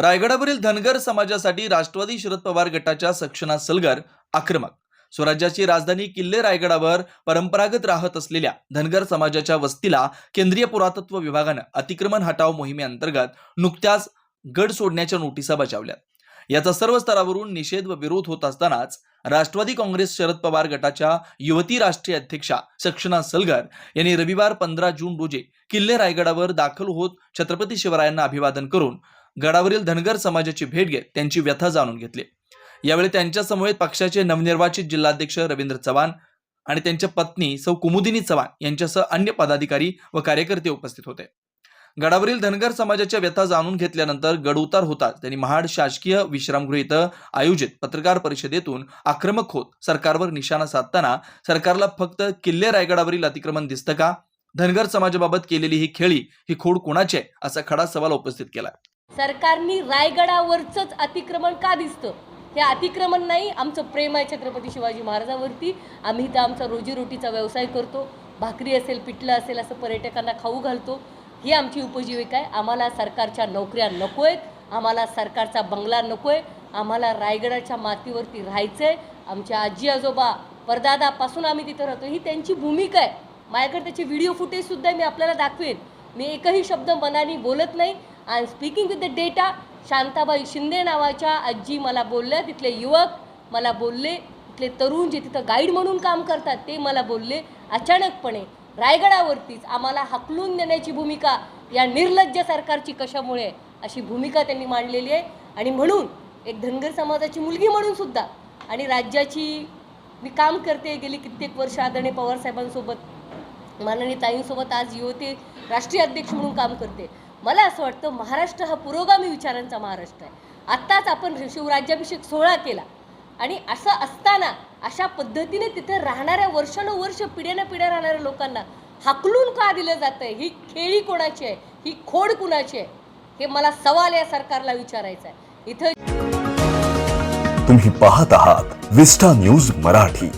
रायगडावरील धनगर समाजासाठी राष्ट्रवादी शरद पवार गटाच्या सक्षना सलगर आक्रमक. स्वराज्याची राजधानी किल्ले रायगडावर परंपरागत राहत असलेल्या धनगर समाजाच्या वस्तीला केंद्रीय पुरातत्व विभागानं अतिक्रमण हटाव मोहिमेअंतर्गत नुकत्याच गड सोडण्याच्या नोटिसा बजावल्या. याचा सर्व स्तरावरून निषेध व विरोध होत असतानाच राष्ट्रवादी काँग्रेस शरद पवार गटाच्या युवती राष्ट्रीय अध्यक्षा सक्षना सलगर यांनी रविवार पंधरा जून रोजी किल्ले रायगडावर दाखल होत छत्रपती शिवरायांना अभिवादन करून गडावरील धनगर समाजाची भेट घेत त्यांची व्यथा जाणून घेतली. यावेळी त्यांच्यासमवेत पक्षाचे नवनिर्वाचित जिल्हाध्यक्ष रवींद्र चव्हाण आणि त्यांच्या पत्नी सौ कुमुदिनी चव्हाण यांच्यासह अन्य पदाधिकारी व कार्यकर्ते उपस्थित होते. गडावरील धनगर समाजाच्या व्यथा जाणून घेतल्यानंतर गड उतार होताच त्यांनी महाड शासकीय विश्रामगृह इथं आयोजित पत्रकार परिषदेतून आक्रमक होत सरकारवर निशाणा साधताना सरकारला फक्त किल्ले रायगडावरील अतिक्रमण दिसतं का? धनगर समाजाबाबत केलेली ही खेळी ही खोड कोणाची आहे? असा खडा सवाल उपस्थित केला. सरकारनी रायगडावरचंच अतिक्रमण का दिसतं? हे अतिक्रमण नाही आमचं प्रेम आहे छत्रपती शिवाजी महाराजावरती. आम्ही इथं आमचा रोजीरोटीचा व्यवसाय करतो. भाकरी असेल पिठलं असेल असं पर्यटकांना खाऊ घालतो. ही आमची उपजीविका आहे. आम्हाला सरकारच्या नोकऱ्या नको आहेत आम्हाला सरकारचा बंगला नको आहे आम्हाला रायगडाच्या मातीवरती राहायचं आहे आमच्या आजी आजोबा परदादापासून आम्ही तिथं राहतो. ही त्यांची भूमिका आहे. माझ्याकडे त्याची व्हिडिओ फुटेजसुद्धा मी आपल्याला दाखवेन. मी एकही शब्द मनाने बोलत नाही. I am speaking with the data Shantabai Shinde नावाच्या आजी मला बोलल्या तिथले युवक मला बोलले तिथले तरुण जे तिथं गाईड म्हणून काम करतात ते मला बोलले अचानकपणे रायगडावरतीच आम्हाला हकलून देण्याची भूमिका या निर्लज्ज सरकारची कशामुळे अशी भूमिका त्यांनी मांडलेली आहे. आणि म्हणून एक धनगर समाजाची मुलगी म्हणून सुद्धा आणि राज्याची मी काम करते गेली कित्येक वर्ष आदरणीय पवारसाहेबांसोबत माननीय ताईंसोबत आज युवती राष्ट्रीय अध्यक्ष म्हणून काम करते. मला असं वाटतं महाराष्ट्र हा पुरोगामी विचारांचा महाराष्ट्र आहे. आत्ताच आपण शिवराज्याभिषेक सोहळा केला आणि असं असताना अशा पद्धतीने तिथे राहणाऱ्या वर्षानुवर्ष पिढ्यानं पिढ्या राहणाऱ्या लोकांना हाकलून का दिलं जातं आहे ही खेळी कोणाची आहे? ही खोड कुणाची आहे? हे मला सवाल या सरकारला विचारायचं आहे. इथं तुम्ही पाहत आहात विस्टा न्यूज मराठी.